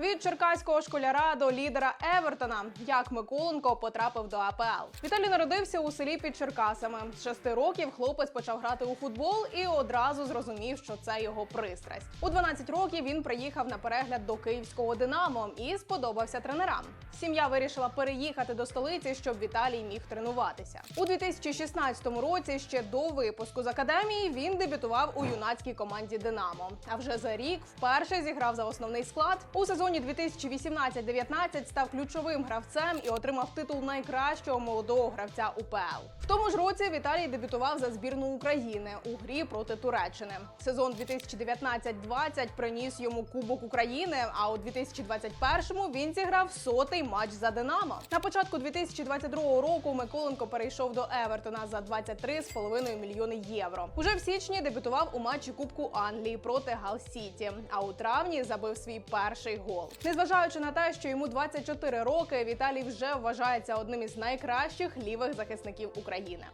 Від черкаського школяра до лідера Евертона, як Миколенко потрапив до АПЛ. Віталій народився у селі під Черкасами. З шести років хлопець почав грати у футбол і одразу зрозумів, що це його пристрасть. У 12 років він приїхав на перегляд до київського Динамо і сподобався тренерам. Сім'я вирішила переїхати до столиці, щоб Віталій міг тренуватися. У 2016 році, ще до випуску з академії, він дебютував у юнацькій команді Динамо. А вже за рік вперше зіграв за основний склад. У сезоні 2018-19 став ключовим гравцем і отримав титул найкращого молодого гравця УПЛ. В тому ж році Віталій дебютував за збірну України у грі проти Туреччини. Сезон 2019-20 приніс йому Кубок України. А у 2021-му він зіграв сотий матч за Динамо. На початку 2022 року Миколенко перейшов до Евертона за 23,5 мільйони євро. Уже в січні дебютував у матчі Кубку Англії проти Гал Сіті. А у травні забив свій перший гол. Незважаючи на те, що йому 24 роки, Віталій вже вважається одним із найкращих лівих захисників України.